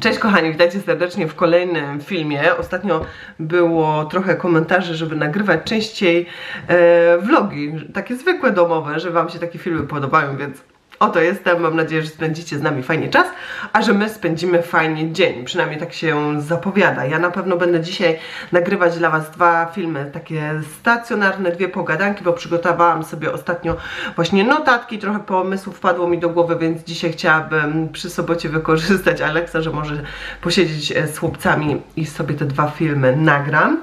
Cześć kochani, witajcie serdecznie w kolejnym filmie. Ostatnio było trochę komentarzy, żeby nagrywać częściej e, vlogi, takie zwykłe domowe, że Wam się takie filmy podobają, więc oto jestem. Mam nadzieję, że spędzicie z nami fajnie czas, a że my spędzimy fajnie dzień. Przynajmniej tak się zapowiada. Ja na pewno będę dzisiaj nagrywać dla Was dwa filmy, takie stacjonarne, dwie pogadanki, bo przygotowałam sobie ostatnio właśnie notatki, trochę pomysłów wpadło mi do głowy, więc dzisiaj chciałabym przy sobocie wykorzystać Aleksa, że może posiedzieć e, z chłopcami i sobie te dwa filmy nagram.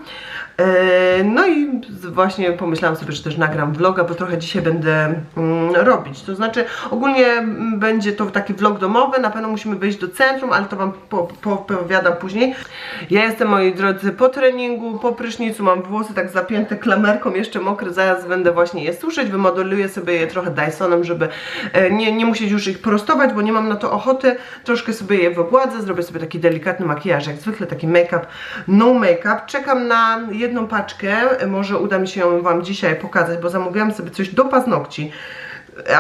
E, No i właśnie pomyślałam sobie, że też nagram vloga, bo trochę dzisiaj będę mm, robić. To znaczy ogólnie mm, będzie to taki vlog domowy, na pewno musimy wyjść do centrum, ale to Wam po- po- opowiadam później. Ja jestem, moi drodzy, po treningu, po prysznicu, mam włosy tak zapięte klamerką, jeszcze mokre, zaraz będę właśnie je suszyć, wymodeluję sobie je trochę Dysonem, żeby e, nie, nie musieć już ich prostować, bo nie mam na to ochoty. Troszkę sobie je wygładzę, zrobię sobie taki delikatny makijaż, jak zwykle taki make-up, no make-up. Czekam na jedną paczkę, może uda mi się ją Wam dzisiaj pokazać, bo zamówiłam sobie coś do paznokci.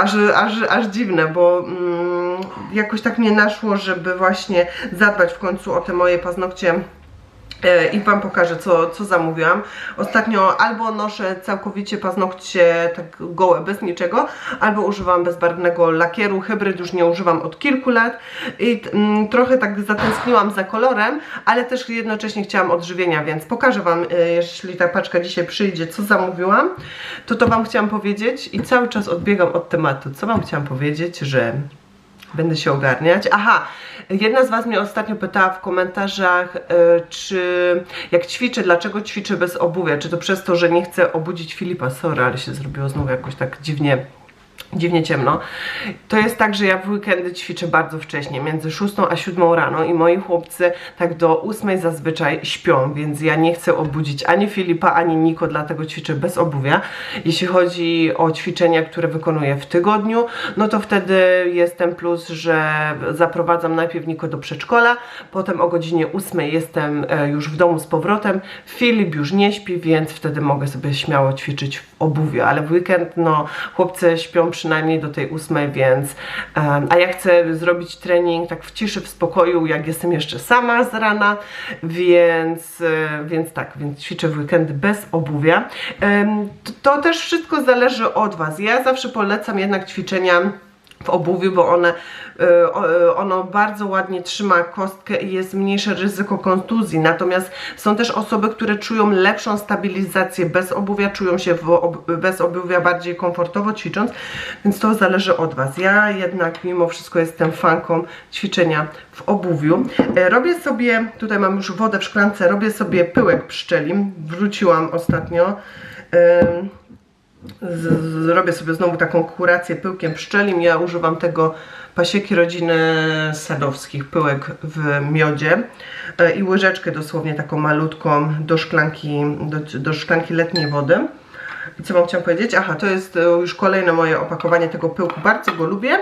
Aż, aż, aż dziwne, bo mm, jakoś tak mnie naszło, żeby właśnie zadbać w końcu o te moje paznokcie i Wam pokażę, co, co zamówiłam. Ostatnio albo noszę całkowicie paznokcie tak gołe, bez niczego, albo używam bezbarwnego lakieru. Hybryd już nie używam od kilku lat i mm, trochę tak zatęskniłam za kolorem, ale też jednocześnie chciałam odżywienia, więc pokażę Wam, e, jeśli ta paczka dzisiaj przyjdzie, co zamówiłam, to to Wam chciałam powiedzieć i cały czas odbiegam od tematu. Co Wam chciałam powiedzieć, że Będę się ogarniać. Aha, jedna z Was mnie ostatnio pytała w komentarzach, e, czy jak ćwiczę, dlaczego ćwiczę bez obuwia? Czy to przez to, że nie chcę obudzić Filipa? Sorry, ale się zrobiło znowu jakoś tak dziwnie dziwnie ciemno. To jest tak, że ja w weekendy ćwiczę bardzo wcześnie, między 6 a 7 rano i moi chłopcy tak do 8 zazwyczaj śpią, więc ja nie chcę obudzić ani Filipa, ani Niko, dlatego ćwiczę bez obuwia. Jeśli chodzi o ćwiczenia, które wykonuję w tygodniu, no to wtedy jest ten plus, że zaprowadzam najpierw Niko do przedszkola, potem o godzinie 8 jestem e, już w domu z powrotem. Filip już nie śpi, więc wtedy mogę sobie śmiało ćwiczyć w obuwiu, ale w weekend no chłopcy śpią przynajmniej do tej ósmej, więc em, a ja chcę zrobić trening tak w ciszy, w spokoju, jak jestem jeszcze sama z rana, więc, e, więc tak, więc ćwiczę w weekendy bez obuwia. Em, to, to też wszystko zależy od Was. Ja zawsze polecam jednak ćwiczenia w obuwiu, bo one, y, y, ono bardzo ładnie trzyma kostkę i jest mniejsze ryzyko kontuzji. Natomiast są też osoby, które czują lepszą stabilizację bez obuwia, czują się bez obuwia bardziej komfortowo ćwicząc, więc to zależy od Was. Ja jednak mimo wszystko jestem fanką ćwiczenia w obuwiu. E, Robię sobie, tutaj mam już wodę w szklance, robię sobie pyłek pszczeli. Wróciłam ostatnio. Zrobię sobie znowu taką kurację pyłkiem pszczelim. Ja używam tego pasieki rodziny sadowskich, pyłek w miodzie e, i łyżeczkę dosłownie taką malutką do szklanki, do, do szklanki letniej wody. I co wam chciałam powiedzieć? Aha, to jest e, już kolejne moje opakowanie tego pyłku. Bardzo go lubię.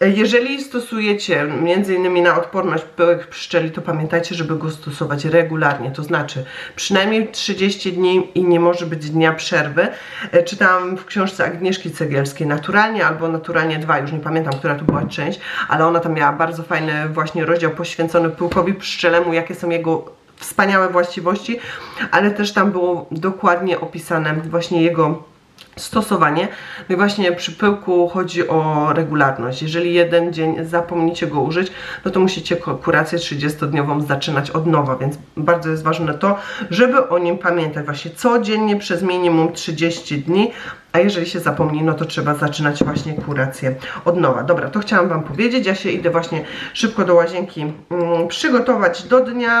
E, Jeżeli stosujecie między innymi na odporność pyłek pszczeli, to pamiętajcie, żeby go stosować regularnie. To znaczy przynajmniej 30 dni i nie może być dnia przerwy. E, Czytałam w książce Agnieszki Cegielskiej Naturalnie albo Naturalnie 2, już nie pamiętam, która to była część, ale ona tam miała bardzo fajny właśnie rozdział poświęcony pyłkowi pszczelemu, jakie są jego wspaniałe właściwości, ale też tam było dokładnie opisane właśnie jego stosowanie. No i właśnie przy pyłku chodzi o regularność. Jeżeli jeden dzień zapomnicie go użyć, no to musicie kurację 30-dniową zaczynać od nowa, więc bardzo jest ważne to, żeby o nim pamiętać właśnie codziennie przez minimum 30 dni, a jeżeli się zapomni, no to trzeba zaczynać właśnie kurację od nowa. Dobra, to chciałam Wam powiedzieć. Ja się idę właśnie szybko do łazienki mm, przygotować do dnia.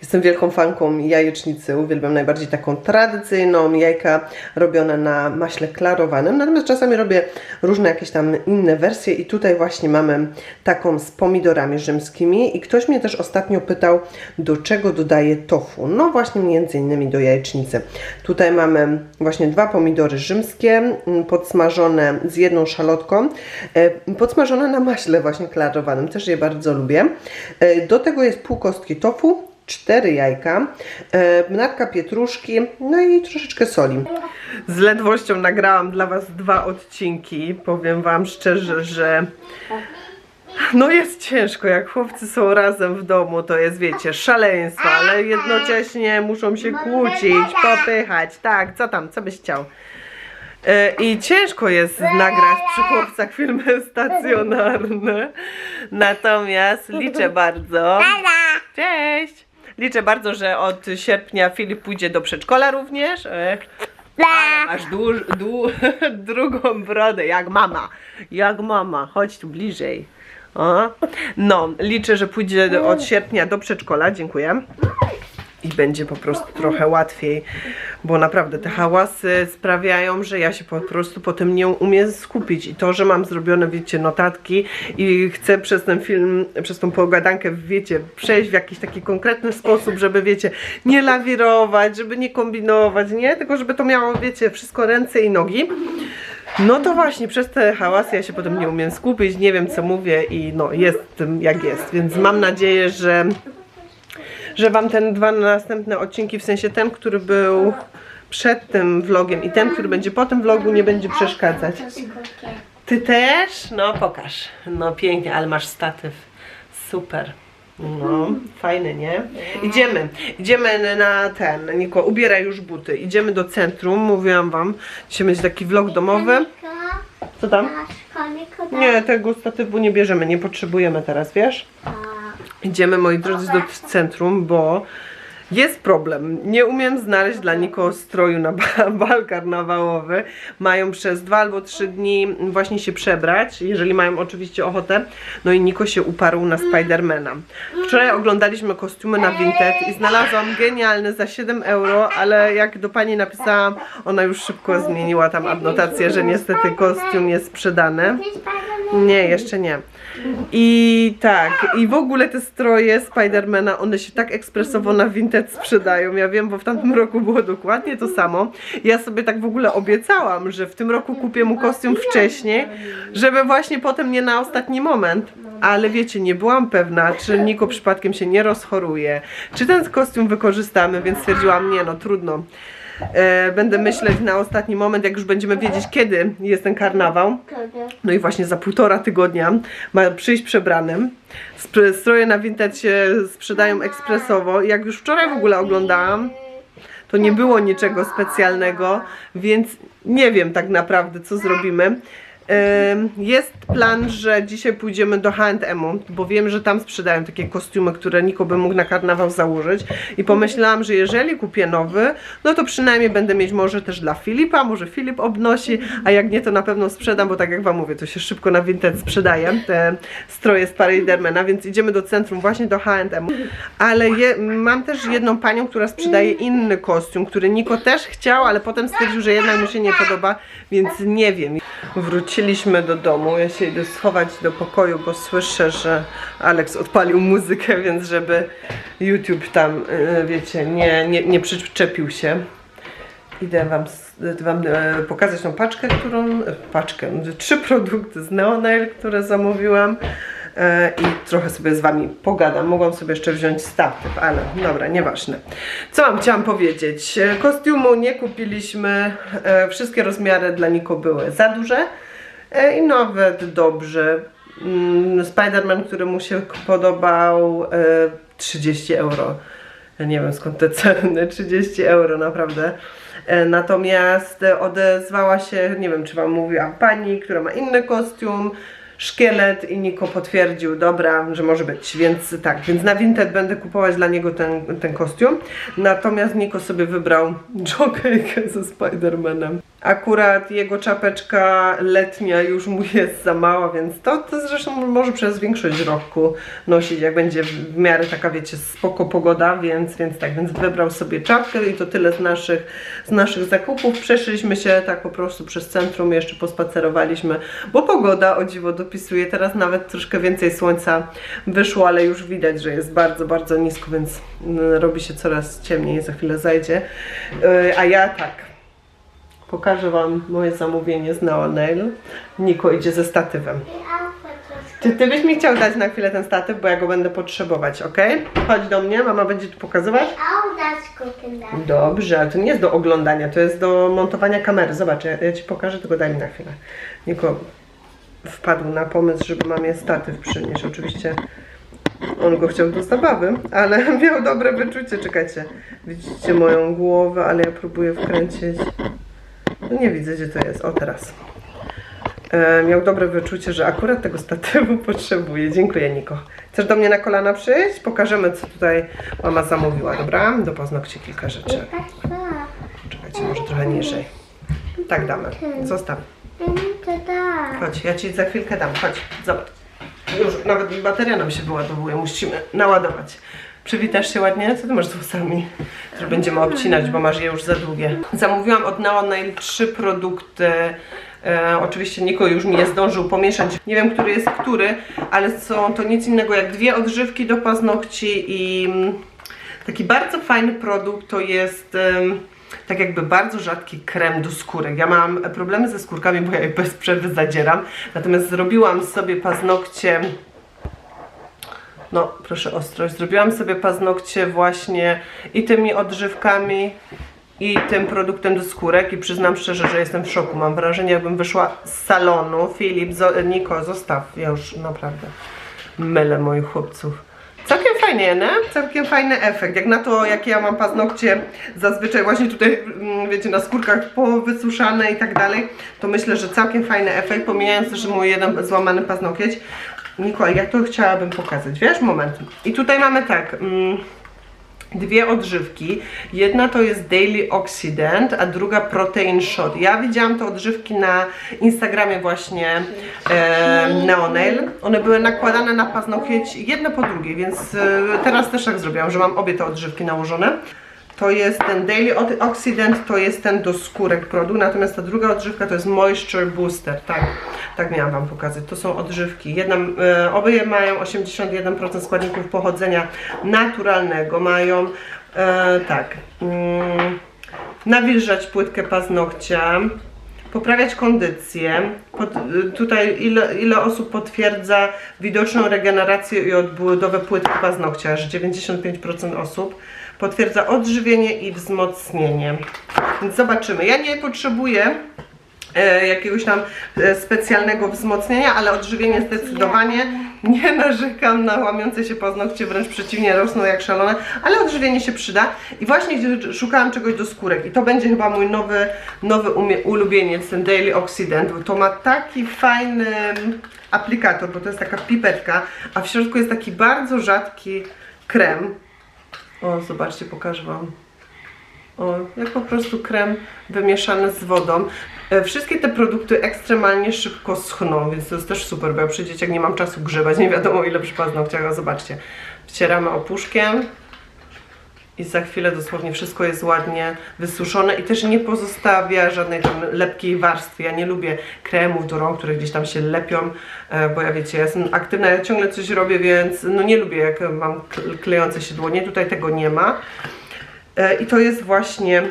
Jestem wielką fanką jajecznicy, uwielbiam najbardziej taką tradycyjną, jajka robione na maśle klarowanym, natomiast czasami robię różne jakieś tam inne wersje i tutaj właśnie mamy taką z pomidorami rzymskimi i ktoś mnie też ostatnio pytał, do czego dodaję tofu. No właśnie między innymi do jajecznicy. Tutaj mamy właśnie dwa pomidory rzymskie, mm, podsmażone z jedną szalotką, e, podsmażone na maśle właśnie klarowanym, też je bardzo lubię. E, Do tego jest pół kostki tofu, cztery jajka, e, mnarka pietruszki, no i troszeczkę soli. Z ledwością nagrałam dla Was dwa odcinki. Powiem Wam szczerze, że no jest ciężko, jak chłopcy są razem w domu, to jest wiecie, szaleństwo, ale jednocześnie muszą się kłócić, popychać. Tak, co tam, co byś chciał? E, I ciężko jest nagrać przy chłopcach filmy stacjonarne. Natomiast liczę bardzo. Cześć! Liczę bardzo, że od sierpnia Filip pójdzie do przedszkola również. E, ale Masz dłuż, dłu, drugą brodę, jak mama. Jak mama, chodź tu bliżej. O. No, liczę, że pójdzie od sierpnia do przedszkola. Dziękuję. I będzie po prostu trochę łatwiej, bo naprawdę te hałasy sprawiają, że ja się po prostu potem nie umiem skupić. I to, że mam zrobione, wiecie, notatki i chcę przez ten film, przez tą pogadankę, wiecie, przejść w jakiś taki konkretny sposób, żeby, wiecie, nie lawirować, żeby nie kombinować, nie? Tylko żeby to miało, wiecie, wszystko ręce i nogi. No to właśnie, przez te hałasy ja się potem nie umiem skupić, nie wiem co mówię i no jest tym jak jest, więc mam nadzieję, że że Wam ten dwa następne odcinki, w sensie ten, który był przed tym vlogiem i ten, który będzie po tym vlogu, nie będzie przeszkadzać. Ty też? No pokaż. No pięknie, ale masz statyw. Super. No, fajny, nie? Idziemy, idziemy na ten, Niko, ubieraj już buty. Idziemy do centrum, mówiłam wam. Dzisiaj będzie taki vlog domowy. Co tam? Nie, tego statywu nie bierzemy, nie potrzebujemy teraz, wiesz? Idziemy, moi drodzy, do centrum, bo jest problem. Nie umiem znaleźć dla Niko stroju na ba- bal karnawałowy. Mają przez dwa albo trzy dni właśnie się przebrać, jeżeli mają oczywiście ochotę. No i Niko się uparł na Spidermana. Wczoraj oglądaliśmy kostiumy na Vinted i znalazłam genialny za 7 euro, ale jak do pani napisałam, ona już szybko zmieniła tam adnotację, że niestety kostium jest sprzedany. Nie, jeszcze nie. I tak, i w ogóle te stroje Spidermana, one się tak ekspresowo na Vinted sprzedają. Ja wiem, bo w tamtym roku było dokładnie to samo. Ja sobie tak w ogóle obiecałam, że w tym roku kupię mu kostium wcześniej, żeby właśnie potem nie na ostatni moment. Ale wiecie, nie byłam pewna, czy Niko przypadkiem się nie rozchoruje, czy ten kostium wykorzystamy, więc stwierdziłam, nie no, trudno. E, będę myśleć na ostatni moment, jak już będziemy wiedzieć, kiedy jest ten karnawał. No i właśnie za półtora tygodnia ma przyjść przebranym. Stroje na Vinted się sprzedają ekspresowo. Jak już wczoraj w ogóle oglądałam, to nie było niczego specjalnego, więc nie wiem tak naprawdę, co zrobimy. Jest plan, że dzisiaj pójdziemy do H&M, bo wiem, że tam sprzedają takie kostiumy, które Niko by mógł na karnawał założyć i pomyślałam, że jeżeli kupię nowy, no to przynajmniej będę mieć może też dla Filipa, może Filip obnosi, a jak nie, to na pewno sprzedam, bo tak jak Wam mówię, to się szybko na Vinted sprzedaje, te stroje Spidermana, więc idziemy do centrum, właśnie do H&M. Ale je, mam też jedną panią, która sprzedaje inny kostium, który Niko też chciał, ale potem stwierdził, że jednak mu się nie podoba, więc nie wiem. Wróciliśmy do domu, ja się idę schować do pokoju, bo słyszę, że Alex odpalił muzykę, więc żeby YouTube tam, yy, wiecie, nie, nie, nie przyczepił się. Idę wam, wam e, pokazać tą paczkę, którą, e, paczkę, trzy produkty z Neonail, które zamówiłam e, i trochę sobie z wami pogadam. Mogłam sobie jeszcze wziąć statyw, ale dobra, nieważne. Co wam chciałam powiedzieć? Kostiumu nie kupiliśmy, wszystkie rozmiary dla Niko były za duże i nawet dobrze. Mm, Spider-Man, który mu się podobał, e, 30 euro. Ja nie wiem skąd te ceny, 30 euro naprawdę. E, Natomiast e, odezwała się, nie wiem czy wam mówiłam, pani, która ma inny kostium, szkielet i Niko potwierdził, dobra, że może być, więc tak, więc na Vinted będę kupować dla niego ten, ten kostium, natomiast Niko sobie wybrał Jokejkę ze Spidermanem. Akurat jego czapeczka letnia już mu jest za mała, więc to, to zresztą może przez większość roku nosić, jak będzie w miarę taka, wiecie, spoko pogoda, więc, więc tak, więc wybrał sobie czapkę i to tyle z naszych, z naszych zakupów. Przeszliśmy się tak po prostu przez centrum, jeszcze pospacerowaliśmy, bo pogoda o dziwo dopisuje. Teraz nawet troszkę więcej słońca wyszło, ale już widać, że jest bardzo, bardzo nisko, więc mm, robi się coraz ciemniej, za chwilę zajdzie. Yy, A ja tak, pokażę Wam moje zamówienie z Nail. Niko idzie ze statywem. Czy Ty byś mi chciał dać na chwilę ten statyw, bo ja go będę potrzebować, ok? Chodź do mnie, mama będzie tu pokazywać. Dobrze, to nie jest do oglądania, to jest do montowania kamery. Zobacz, ja, ja Ci pokażę, tylko daj mi na chwilę. Niko wpadł na pomysł, żeby mamie statyw przynieść. Oczywiście on go chciał do zabawy, ale miał dobre wyczucie. Czekajcie, widzicie moją głowę, ale ja próbuję wkręcić. Nie widzę, gdzie to jest. O, teraz. E, miał dobre wyczucie, że akurat tego statywu potrzebuje. Dziękuję, Niko. Chcesz do mnie na kolana przyjść? Pokażemy, co tutaj mama zamówiła, dobra? Do paznokci kilka rzeczy. That. Czekajcie, może trochę niżej. Tak damy. Zostaw. Chodź, ja ci za chwilkę dam. Chodź, zobacz. Już nawet bateria nam się wyładowuje, musimy naładować. Przywitasz się ładnie? Co ty masz z włosami? Które będziemy obcinać, bo masz je już za długie. Zamówiłam od Nail trzy produkty. E, oczywiście Niko już mi je zdążył pomieszać. Nie wiem, który jest który, ale są to nic innego jak dwie odżywki do paznokci i mm, taki bardzo fajny produkt to jest tak jakby bardzo rzadki krem do skórek. Ja mam problemy ze skórkami, bo ja je bez przerwy zadzieram. Natomiast zrobiłam sobie paznokcie no, proszę ostrość. Zrobiłam sobie paznokcie właśnie i tymi odżywkami, i tym produktem do skórek i przyznam szczerze, że jestem w szoku. Mam wrażenie, jakbym wyszła z salonu. Filip, Niko, zostaw. Ja już naprawdę mylę moich chłopców. Całkiem fajnie, nie? Całkiem fajny efekt. Jak na to, jakie ja mam paznokcie zazwyczaj właśnie tutaj, mm, wiecie, na skórkach powysuszane i tak dalej, to myślę, że całkiem fajny efekt, pomijając też mój jeden złamany paznokieć. Nikola, ja to chciałabym pokazać, wiesz? Moment. I tutaj mamy tak... Mm, dwie odżywki. Jedna to jest Daily Oxidant, a druga Protein Shot. Ja widziałam te odżywki na Instagramie właśnie e, Neonail. One były nakładane na paznokieć jedno po drugiej, więc e, teraz też tak zrobiłam, że mam obie te odżywki nałożone. To jest ten Daily Ox- Oxidant, to jest ten do skórek produkt, natomiast ta druga odżywka to jest Moisture Booster, tak, tak miałam Wam pokazać. To są odżywki. Jedna, e, obie mają 81% składników pochodzenia naturalnego, mają e, tak, mm, nawilżać płytkę paznokcia, poprawiać kondycję. Pod, y, tutaj ile, ile osób potwierdza widoczną regenerację i odbudowę płytki paznokcia, aż 95% osób potwierdza odżywienie i wzmocnienie. Więc zobaczymy. Ja nie potrzebuję e, jakiegoś tam e, specjalnego wzmocnienia, ale odżywienie zdecydowanie nie narzekam na łamiące się paznokcie, wręcz przeciwnie, rosną jak szalone, ale odżywienie się przyda i właśnie szukałam czegoś do skórek i to będzie chyba mój nowy, nowy ulubieniec, ten Daily Oxidant, bo to ma taki fajny aplikator, bo to jest taka pipetka, a w środku jest taki bardzo rzadki krem. O, zobaczcie, pokażę Wam. O, jak po prostu krem wymieszany z wodą. E, Wszystkie te produkty ekstremalnie szybko schną, więc to jest też super, bo ja przy dzieciach nie mam czasu grzebać, nie wiadomo ile przy paznokciach, zobaczcie. Wcieramy opuszkiem i za chwilę dosłownie wszystko jest ładnie wysuszone i też nie pozostawia żadnej tam lepkiej warstwy. Ja nie lubię kremów do rąk, które gdzieś tam się lepią, e, bo ja wiecie, ja jestem aktywna, ja ciągle coś robię, więc no nie lubię jak mam kle- klejące się dłonie, tutaj tego nie ma. E, I to jest właśnie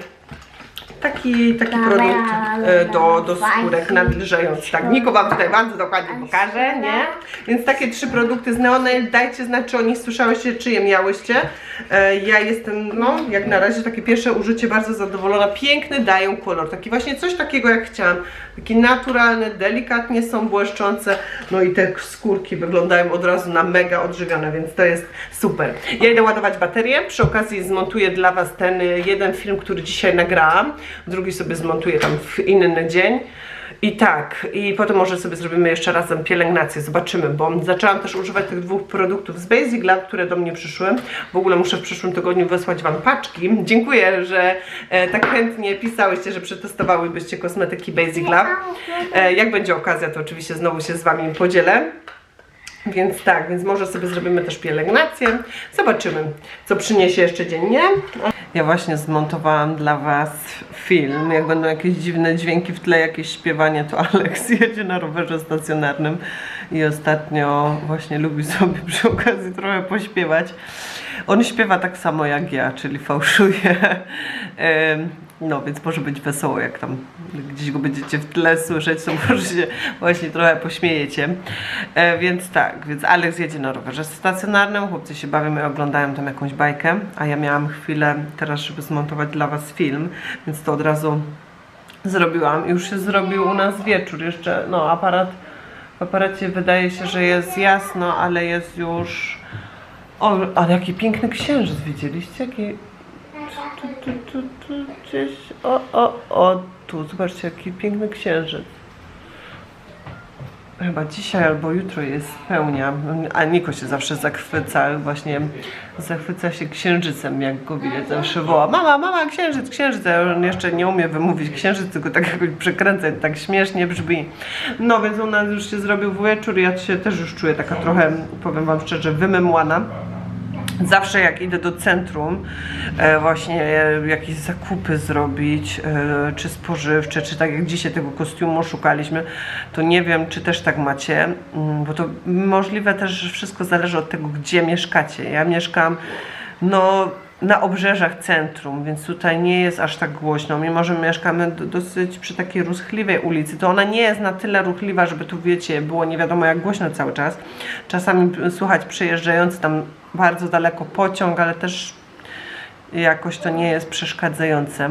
taki, taki produkt e, do, do skórek nawilżający. Tak, Niko Wam tutaj bardzo dokładnie pokaże, nie? Więc takie trzy produkty z Neonail, dajcie znać, czy o nich słyszałyście, czy je miałyście. E, Ja jestem, no, jak na razie takie pierwsze użycie bardzo zadowolona. Piękny dają kolor, taki właśnie coś takiego jak chciałam. Taki naturalny, delikatnie są błyszczące, no i te skórki wyglądają od razu na mega odżywione, więc to jest super. Ja idę ładować baterię, przy okazji zmontuję dla Was ten y, jeden film, który dzisiaj nagrałam, drugi sobie zmontuję tam w inny dzień. I tak, i potem może sobie zrobimy jeszcze razem pielęgnację, zobaczymy, bo zaczęłam też używać tych dwóch produktów z Basic Lab, które do mnie przyszły. W ogóle muszę w przyszłym tygodniu wysłać Wam paczki. Dziękuję, że e, tak chętnie pisałyście, że przetestowałybyście kosmetyki Basic Lab. E, jak będzie okazja, to oczywiście znowu się z Wami podzielę. Więc tak, więc może sobie zrobimy też pielęgnację. Zobaczymy, co przyniesie jeszcze dziennie. Ja właśnie zmontowałam dla Was film. Jak będą jakieś dziwne dźwięki w tle, jakieś śpiewanie, to Alex jedzie na rowerze stacjonarnym i ostatnio właśnie lubi sobie przy okazji trochę pośpiewać. On śpiewa tak samo jak ja, czyli fałszuje. No, więc może być wesoło, jak tam gdzieś go będziecie w tle słyszeć, to może się właśnie trochę pośmiejecie. E, więc tak, więc Alex jedzie na rowerze stacjonarnym, chłopcy się bawią i oglądają tam jakąś bajkę, a ja miałam chwilę teraz, żeby zmontować dla Was film, więc to od razu zrobiłam. Już się zrobił u nas wieczór, jeszcze, no, aparat, w aparacie wydaje się, że jest jasno, ale jest już... O, ale jaki piękny księżyc, widzieliście? Jaki tu, tu, tu, gdzieś, o, o, o, tu, zobaczcie, jaki piękny księżyc. Chyba dzisiaj albo jutro jest pełnia, a Niko się zawsze zachwyca, właśnie zachwyca się księżycem, jak go widać, zawsze woła, mama, mama, księżyc, księżyc, a on jeszcze nie umie wymówić księżyc, tylko tak jakoś przekręca, tak śmiesznie brzmi. No więc u nas już się zrobił wieczór, ja się też już czuję taka trochę, powiem wam szczerze, wymemłana. Zawsze jak idę do centrum, e, właśnie e, jakieś zakupy zrobić, e, czy spożywcze, czy tak jak dzisiaj tego kostiumu szukaliśmy, to nie wiem, czy też tak macie, mm, bo to możliwe też, że wszystko zależy od tego, gdzie mieszkacie. Ja mieszkam, no na obrzeżach centrum, więc tutaj nie jest aż tak głośno. Mimo, że mieszkamy do, dosyć przy takiej ruchliwej ulicy, to ona nie jest na tyle ruchliwa, żeby tu, wiecie, było nie wiadomo jak głośno cały czas. Czasami słychać przejeżdżający tam bardzo daleko pociąg, ale też jakoś to nie jest przeszkadzające.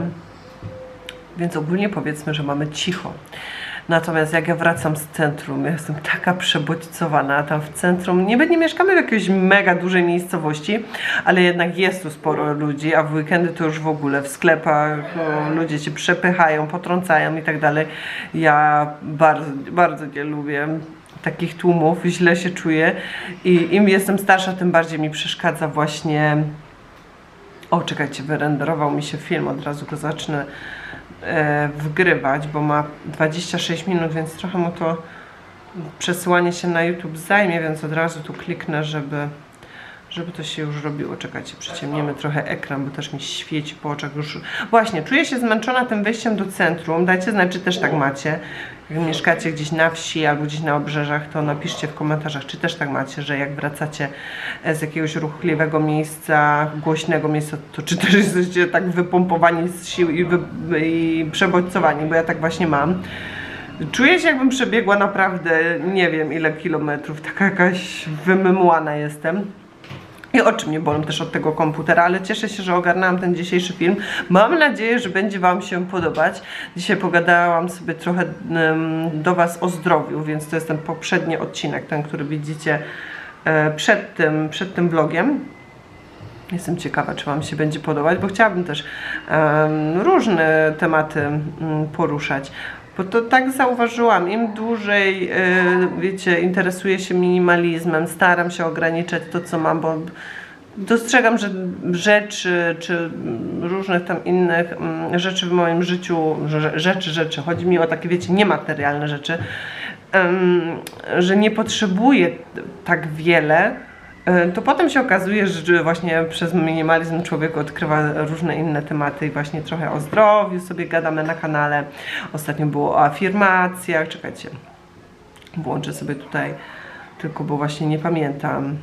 Więc ogólnie powiedzmy, że mamy cicho. Natomiast jak ja wracam z centrum, ja jestem taka przebodźcowana tam w centrum. Nie, nie mieszkamy w jakiejś mega dużej miejscowości, ale jednak jest tu sporo ludzi, a w weekendy to już w ogóle w sklepach o, ludzie się przepychają, potrącają i tak dalej. Ja bardzo, bardzo nie lubię takich tłumów, źle się czuję i im jestem starsza, tym bardziej mi przeszkadza właśnie o, czekajcie, wyrenderował mi się film, od razu go zacznę wgrywać, bo ma 26 minut, więc trochę mu to przesyłanie się na YouTube zajmie, więc od razu tu kliknę, żeby, żeby to się już robiło. Czekajcie, przyciemniemy trochę ekran, bo też mi świeci po oczach już. Właśnie, czuję się zmęczona tym wejściem do centrum. Dajcie znać, czy też tak macie. Jak mieszkacie gdzieś na wsi albo gdzieś na obrzeżach, to napiszcie w komentarzach, czy też tak macie, że jak wracacie e, z jakiegoś ruchliwego miejsca, głośnego miejsca, to czy też jesteście tak wypompowani z sił i, wy, i przebodźcowani, bo ja tak właśnie mam. Czuję się jakbym przebiegła naprawdę nie wiem ile kilometrów, taka jakaś wymymłana jestem. I oczy mnie bolą też od tego komputera, ale cieszę się, że ogarnęłam ten dzisiejszy film. Mam nadzieję, że będzie Wam się podobać. Dzisiaj pogadałam sobie trochę do Was o zdrowiu, więc to jest ten poprzedni odcinek, ten, który widzicie e, przed tym, przed tym vlogiem. Jestem ciekawa, czy Wam się będzie podobać, bo chciałabym też różne tematy mm, poruszać. Bo to tak zauważyłam, im dłużej, e, wiecie, interesuję się minimalizmem, staram się ograniczać to, co mam, bo dostrzegam, że rzeczy, czy różnych tam innych mm, rzeczy w moim życiu, rzeczy, rzeczy, chodzi mi o takie, wiecie, niematerialne rzeczy, że nie potrzebuję tak wiele, to potem się okazuje, że właśnie przez minimalizm człowiek odkrywa różne inne tematy i właśnie trochę o zdrowiu sobie gadamy na kanale. Ostatnio było o afirmacjach, czekajcie, włączę sobie tutaj, tylko bo właśnie nie pamiętam.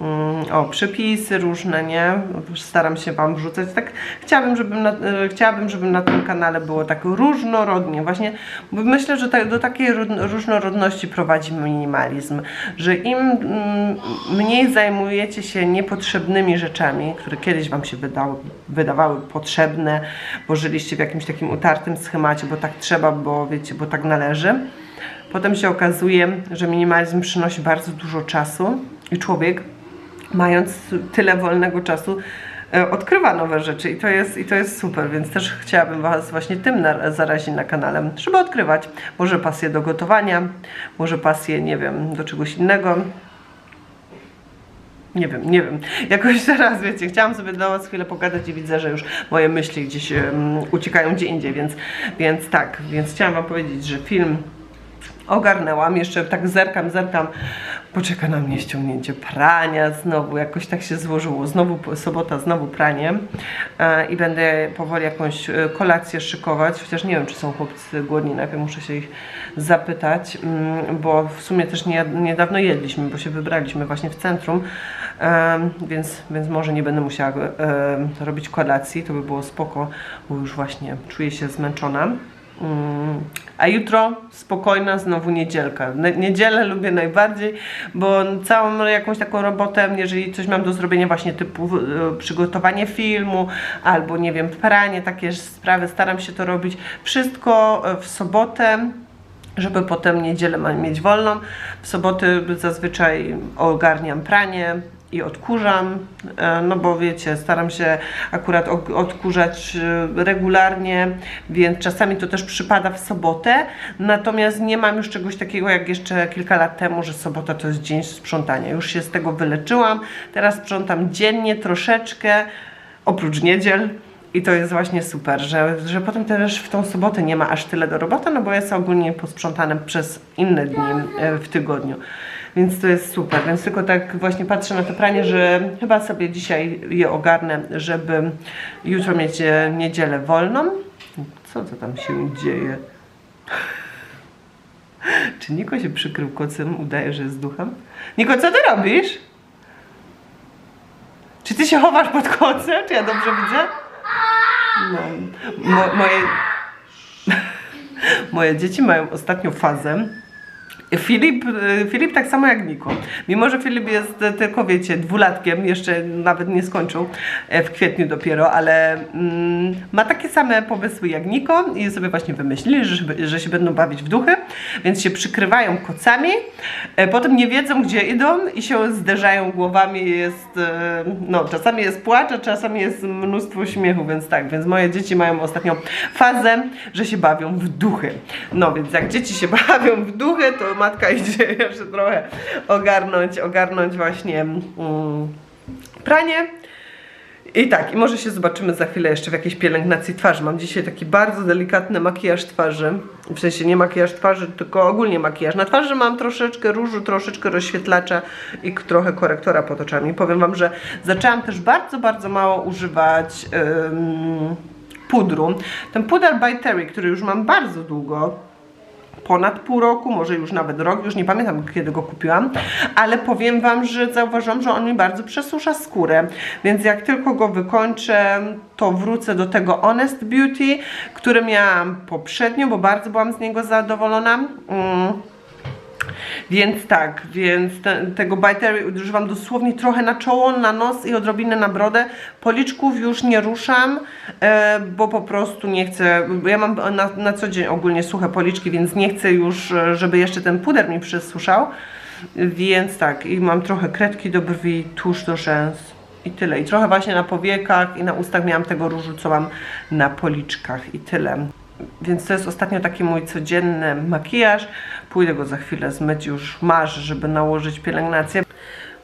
Mm, O, przepisy różne, nie? Staram się Wam wrzucać. Tak chciałabym, żeby na, e, chciałabym, żeby na tym kanale było tak różnorodnie. Właśnie myślę, że do takiej ró- różnorodności prowadzi minimalizm, że im mm, mniej zajmujecie się niepotrzebnymi rzeczami, które kiedyś Wam się wydały, wydawały potrzebne, bo żyliście w jakimś takim utartym schemacie, bo tak trzeba, bo wiecie, bo tak należy. Potem się okazuje, że minimalizm przynosi bardzo dużo czasu i człowiek, mając tyle wolnego czasu, e, odkrywa nowe rzeczy i to jest, i to jest super, więc też chciałabym Was właśnie tym zarazić na kanale, żeby odkrywać. Może pasję do gotowania, może pasję, nie wiem, do czegoś innego. Nie wiem, nie wiem. Jakoś teraz, wiecie, chciałam sobie dla Was chwilę pogadać i widzę, że już moje myśli gdzieś um, uciekają gdzie indziej, więc, więc tak, więc chciałam Wam powiedzieć, że film ogarnęłam, jeszcze tak zerkam, zerkam, poczeka na mnie ściągnięcie prania znowu, jakoś tak się złożyło, znowu sobota, znowu pranie. E, i będę powoli jakąś e, kolację szykować, chociaż nie wiem, czy są chłopcy głodni, najpierw muszę się ich zapytać, mm, bo w sumie też nie, niedawno jedliśmy, bo się wybraliśmy właśnie w centrum, Em, więc, więc może nie będę musiała robić kolacji, to by było spoko, bo już właśnie czuję się zmęczona. A jutro spokojna, znowu niedzielka. Niedzielę lubię najbardziej, bo całą jakąś taką robotę, jeżeli coś mam do zrobienia właśnie typu e, przygotowanie filmu, albo nie wiem, pranie, takie sprawy, staram się to robić wszystko e, w sobotę, żeby potem niedzielę mieć wolną. W soboty zazwyczaj ogarniam pranie i odkurzam, e, no bo wiecie, staram się akurat odkurzać e, regularnie, więc czasami to też przypada w sobotę, natomiast nie mam już czegoś takiego jak jeszcze kilka lat temu, że sobota to jest dzień sprzątania. Już się z tego wyleczyłam, teraz sprzątam dziennie troszeczkę, oprócz niedziel. I to jest właśnie super, że, że potem też w tą sobotę nie ma aż tyle do roboty, no bo jest ogólnie posprzątane przez inne dni e, w tygodniu. Więc to jest super. Więc tylko tak właśnie patrzę na to pranie, że chyba sobie dzisiaj je ogarnę, żeby jutro mieć e, niedzielę wolną. Co to tam się dzieje? Czy Niko się przykrył kocem? Udaje, że jest duchem? Niko, co ty robisz? Czy ty się chowasz pod kocem? Czy ja dobrze widzę? No, mo, moje, moje dzieci mają ostatnio fazę. Filip, y, Filip tak samo jak Niko. Mimo, że Filip jest e, tylko, wiecie, dwulatkiem, jeszcze nawet nie skończył e, w kwietniu dopiero, ale mm, ma takie same pomysły jak Niko i sobie właśnie wymyślili, że, że- się będą bawić w duchy, więc się przykrywają kocami, e, potem nie wiedzą gdzie idą i się zderzają głowami, jest, e, no czasami jest płacz, a czasami jest mnóstwo śmiechu, więc tak, więc moje dzieci mają ostatnio fazę, że się bawią w duchy. No więc jak dzieci się bawią w duchy, to matka idzie jeszcze trochę ogarnąć, ogarnąć właśnie mm, pranie. I tak, i może się zobaczymy za chwilę jeszcze w jakiejś pielęgnacji twarzy. Mam dzisiaj taki bardzo delikatny makijaż twarzy. W sensie nie makijaż twarzy, tylko ogólnie makijaż. Na twarzy mam troszeczkę różu, troszeczkę rozświetlacza i trochę korektora pod oczami. Powiem Wam, że zaczęłam też bardzo, bardzo mało używać ym, pudru. Ten puder by Terry, który już mam bardzo długo, ponad pół roku, może już nawet rok, już nie pamiętam kiedy go kupiłam, ale powiem Wam, że zauważyłam, że on mi bardzo przesusza skórę, więc jak tylko go wykończę, to wrócę do tego Honest Beauty, który miałam poprzednio, bo bardzo byłam z niego zadowolona. Mm. Więc tak, więc te, tego Bitery używam dosłownie trochę na czoło, na nos i odrobinę na brodę. Policzków już nie ruszam, e, bo po prostu nie chcę, ja mam na, na co dzień ogólnie suche policzki, więc nie chcę już, e, żeby jeszcze ten puder mi przesuszał. Więc tak, i mam trochę kredki do brwi, tusz do rzęs i tyle. I trochę właśnie na powiekach i na ustach miałam tego różu, co mam na policzkach i tyle. Więc to jest ostatnio taki mój codzienny makijaż. Pójdę go za chwilę zmyć, już marzę, żeby nałożyć pielęgnację.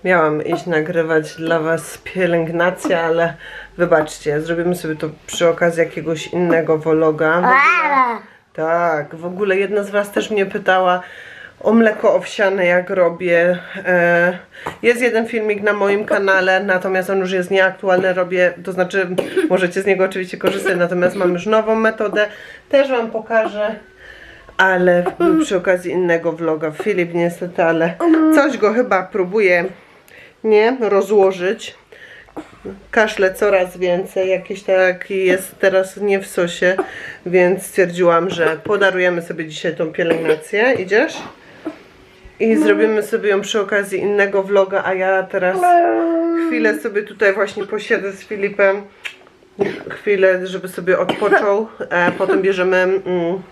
Miałam iść nagrywać dla Was pielęgnację, ale wybaczcie, zrobimy sobie to przy okazji jakiegoś innego vloga. W ogóle, tak, w ogóle jedna z Was też mnie pytała o mleko owsiane, jak robię. E, jest jeden filmik na moim kanale, natomiast on już jest nieaktualny, robię, to znaczy możecie z niego oczywiście korzystać, natomiast mam już nową metodę, też Wam pokażę. Ale przy okazji innego vloga, Filip niestety, ale coś go chyba próbuje nie rozłożyć. Kaszle coraz więcej, jakiś taki jest teraz nie w sosie, więc stwierdziłam, że podarujemy sobie dzisiaj tą pielęgnację. Idziesz? I zrobimy sobie ją przy okazji innego vloga, a ja teraz chwilę sobie tutaj właśnie posiedzę z Filipem. Chwilę, żeby sobie odpoczął. Potem bierzemy mm,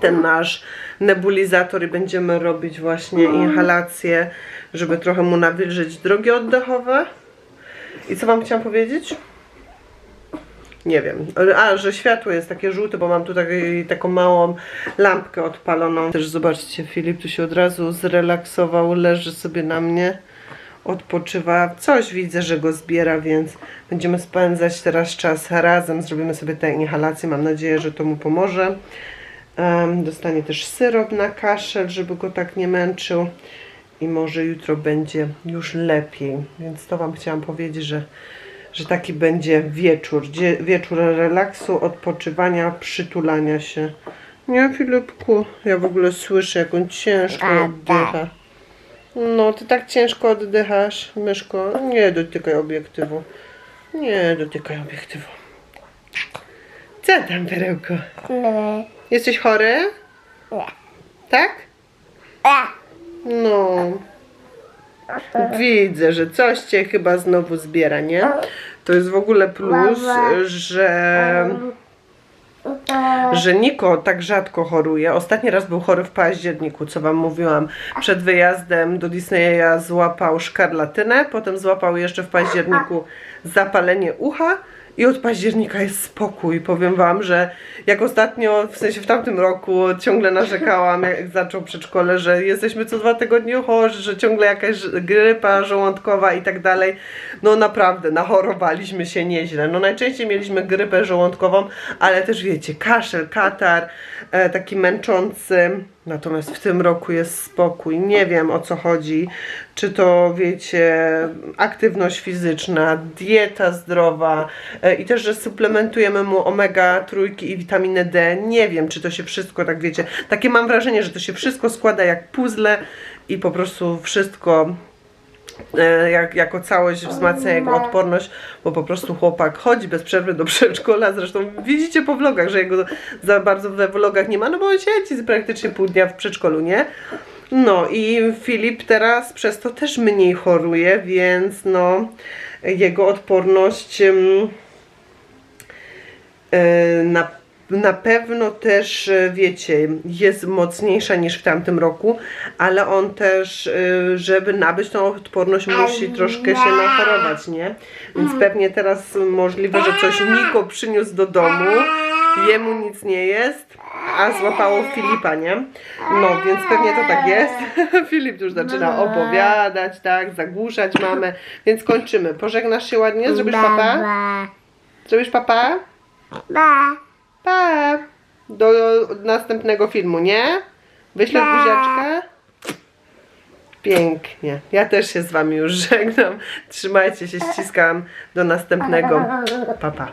ten nasz nebulizator i będziemy robić właśnie inhalację, żeby trochę mu nawilżyć drogi oddechowe. I co wam chciałam powiedzieć? Nie wiem. A, że światło jest takie żółte, bo mam tu taki, taką małą lampkę odpaloną. Też zobaczcie, Filip tu się od razu zrelaksował, leży sobie na mnie, odpoczywa. Coś widzę, że go zbiera, więc będziemy spędzać teraz czas razem. Zrobimy sobie te inhalacje. Mam nadzieję, że to mu pomoże. Dostanie też syrop na kaszel, żeby go tak nie męczył. I może jutro będzie już lepiej. Więc to Wam chciałam powiedzieć, że że taki będzie wieczór, dzie- wieczór relaksu, odpoczywania, przytulania się. Nie, Filipku, ja w ogóle słyszę, jak on ciężko oddycha. No, ty tak ciężko oddychasz, myszko. Nie dotykaj obiektywu. Nie dotykaj obiektywu. Co tam, perełko? Nie. Jesteś chory? Nie. Tak? No. Widzę, że coś cię chyba znowu zbiera, nie? To jest w ogóle plus, że, że Niko tak rzadko choruje. Ostatni raz był chory w październiku, co wam mówiłam. Przed wyjazdem do Disneya złapał szkarlatynę, potem złapał jeszcze w październiku zapalenie ucha. I od października jest spokój. Powiem wam, że jak ostatnio, w sensie w tamtym roku ciągle narzekałam, jak zaczął przedszkole, że jesteśmy co dwa tygodnie chorzy, że ciągle jakaś grypa żołądkowa i tak dalej. No naprawdę, nachorowaliśmy się nieźle. No najczęściej mieliśmy grypę żołądkową, ale też wiecie, kaszel, katar, e, taki męczący. Natomiast w tym roku jest spokój. Nie wiem o co chodzi. Czy to wiecie, aktywność fizyczna, dieta zdrowa e, i też, że suplementujemy mu omega trójki i witaminę D. Nie wiem, czy to się wszystko tak wiecie. Takie mam wrażenie, że to się wszystko składa jak puzzle i po prostu wszystko jak, jako całość wzmacnia jego odporność, bo po prostu chłopak chodzi bez przerwy do przedszkola. Zresztą widzicie po vlogach, że jego za bardzo we vlogach nie ma, no bo on siedzi praktycznie pół dnia w przedszkolu, nie? No i Filip teraz przez to też mniej choruje, więc no jego odporność em, e, na, na pewno też, e, wiecie, jest mocniejsza niż w tamtym roku, ale on też, e, żeby nabyć tą odporność, musi troszkę się nachorować, nie? Więc pewnie teraz możliwe, że coś Niko przyniósł do domu, jemu nic nie jest, a złapało Filipa, nie? No, więc pewnie to tak jest. Filip już zaczyna opowiadać, tak, zagłuszać mamę, więc kończymy. Pożegnasz się ładnie? Zrobisz papa? Zrobisz papa? Ba. Pa! Do następnego filmu, nie? Wyślę Pa. buziaczkę? Pięknie. Ja też się z wami już żegnam. Trzymajcie się, ściskam. Do następnego. Pa, pa.